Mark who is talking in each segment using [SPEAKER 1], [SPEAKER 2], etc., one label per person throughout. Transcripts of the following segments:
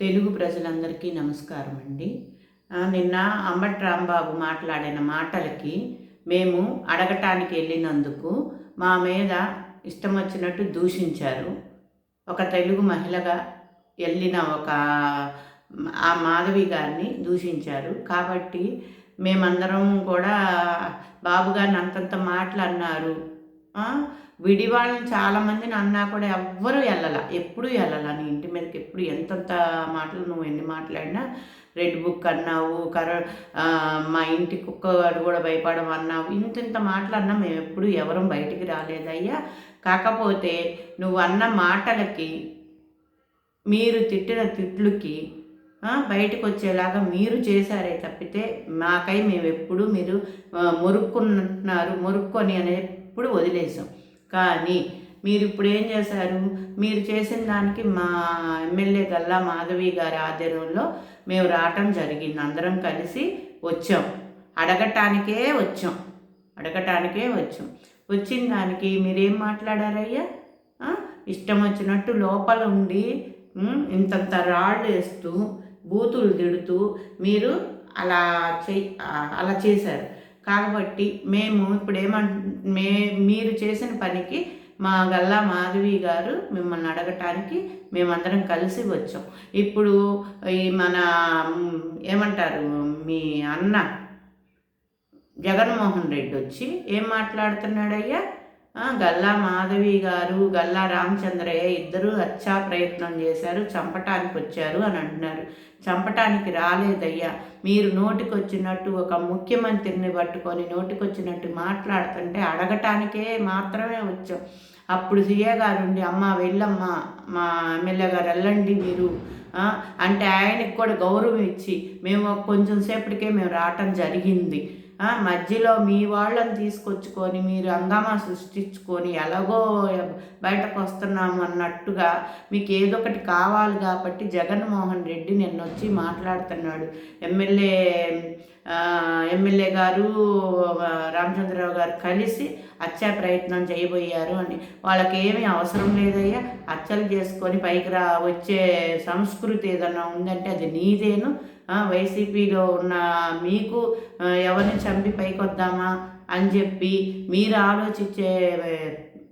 [SPEAKER 1] తెలుగు ప్రజలందరికీ నమస్కారం అండి నిన్న అంబటి రాంబాబు మాట్లాడిన మాటలకి మేము అడగటానికి వెళ్ళినందుకు మా మీద ఇష్టం వచ్చినట్టు దూషించారు. ఒక తెలుగు మహిళగా వెళ్ళిన ఒక ఆ మాధవి గారిని దూషించారు. కాబట్టి మేమందరం కూడా బాబు గారిని అంతంత మాటలు అన్నారు. విడివాళ్ళని చాలామంది వాళ్ళని చాలామందిని అన్నా కూడా ఎవ్వరూ వెళ్ళాల ఎప్పుడూ వెళ్ళాల నీ ఇంటి మీదకి ఎప్పుడు ఎంతంత మాటలు నువ్వు ఎన్ని మాట్లాడినా. రెడ్ బుక్ అన్నావు కర మా ఇంటి కుక్క కూడా భయపడం అన్నావు. ఇంత ఇంత మాటలు అన్నా మేము ఎప్పుడు ఎవరం బయటికి రాలేదయ్యా కాకపోతే నువ్వు అన్న మాటలకి మీరు తిట్టిన తిట్లుకి బయటకు వచ్చేలాగా మీరు చేశారే తప్పితే మాకై మేము ఎప్పుడు మీరు మొరుక్కున్నారు మొరుక్కొని అనే ఎప్పుడు వదిలేసాం కానీ మీరు ఇప్పుడు ఏం చేశారు? మీరు చేసిన దానికి మా ఎమ్మెల్యే గల్లా మాధవి గారి ఆధ్వర్యంలో మేము రావటం జరిగింది. అందరం కలిసి వచ్చాం. అడగటానికే వచ్చాం. అడగటానికే వచ్చాం. వచ్చిన దానికి మీరేం మాట్లాడారయ్యా? ఇష్టం వచ్చినట్టు లోపల ఉండి ఇంతంత రాళ్ళు వేస్తూ బూతులు తిడుతూ మీరు అలా చే అలా చేశారు. కాబట్టి మేము ఇప్పుడు ఏమంట మే మీరు చేసిన పనికి మా గల్లా మాధవి గారు మిమ్మల్ని అడగటానికి మేమందరం కలిసి వచ్చాం. ఇప్పుడు ఈ మన ఏమంటారు మీ అన్న జగన్మోహన్ రెడ్డి వచ్చి ఏం మాట్లాడుతున్నాడయ్యా? గల్లా మాధవి గారు గల్లా రామచంద్రయ్య ఇద్దరు హత్యా ప్రయత్నం చేశారు చంపటానికి వచ్చారు అని అంటున్నారు. చంపటానికి రాలేదయ్యా. మీరు నోటికొచ్చినట్టు ఒక ముఖ్యమంత్రిని పట్టుకొని నోటికొచ్చినట్టు మాట్లాడుతుంటే అడగటానికే మాత్రమే వచ్చాం. అప్పుడు సీఏ గారు ఉండి అమ్మ వెళ్ళమ్మా మా ఎమ్మెల్యే గారు వెళ్ళండి మీరు. అంటే ఆయనకి కూడా గౌరవం ఇచ్చి మేము కొంచెం సేపటికే మేము రావటం జరిగింది. మధ్యలో మీ వాళ్ళని తీసుకొచ్చుకొని మీరు హంగామా సృష్టించుకొని ఎలాగో బయటకు వస్తున్నాము అన్నట్టుగా మీకు ఏదో ఒకటి కావాలి కాబట్టి జగన్మోహన్ రెడ్డి నిన్న వచ్చి మాట్లాడుతున్నాడు. ఎమ్మెల్యే ఎమ్మెల్యే గారు రామచంద్రరావు గారు కలిసి హత్యా ప్రయత్నం చేయబోయారు అని. వాళ్ళకి ఏమీ అవసరం లేదయ్యా హత్యలు చేసుకొని పైకి రా వచ్చే సంస్కృతి ఏదన్నా ఉందంటే అది నీదేను. వైసీపీలో ఉన్న మీకు ఎవరిని చంపి పైకి వద్దామా అని చెప్పి మీరు ఆలోచించే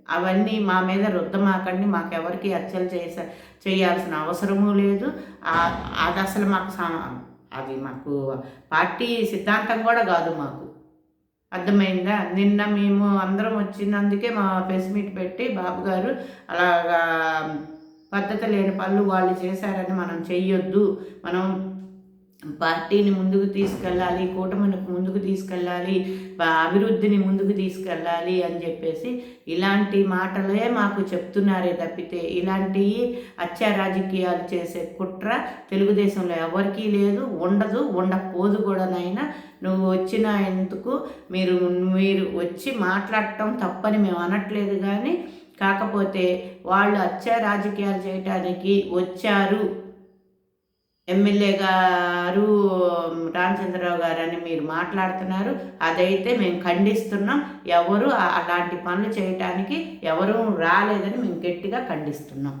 [SPEAKER 1] అవన్నీ మా మీద రుద్దమాకండి. మాకెవరికి హత్యలు చేసా చేయాల్సిన అవసరము లేదు. ఆ- అది అసలు మాకు సా- అది మాకు పార్టీ సిద్ధాంతం కూడా కాదు మాకు. అర్థమైందా? నిన్న మేము అందరం వచ్చినందుకే మా ప్రెస్ మీట్ పెట్టి బాబు గారు అలాగా పద్ధతి లేని పనులు వాళ్ళు చేశారని మనం చెయ్యొద్దు. మనం పార్టీని ముందుకు తీసుకెళ్ళాలి కూటమిని ముందుకు తీసుకెళ్ళాలి అభివృద్ధిని ముందుకు తీసుకెళ్ళాలి అని చెప్పేసి ఇలాంటి మాటలే మాకు చెప్తున్నారే తప్పితే ఇలాంటి అత్యా రాజకీయాలు చేసే కుట్ర తెలుగుదేశంలో ఎవరికీ లేదు ఉండదు ఉండకపోదు కూడానైనా నువ్వు వచ్చిన ఎందుకు? మీరు మీరు వచ్చి మాట్లాడటం తప్పని మేము అనట్లేదు కానీ కాకపోతే వాళ్ళు అత్యా రాజకీయాలు చేయటానికి వచ్చారు. ఎమ్మెల్యే గారు రామచంద్రరావు గారు అని మీరు మాట్లాడుతున్నారు. అదైతే మేము ఖండిస్తున్నాం. ఎవరు అలాంటి పనులు చేయటానికి ఎవరు రాలేదని మేము గట్టిగా ఖండిస్తున్నాం.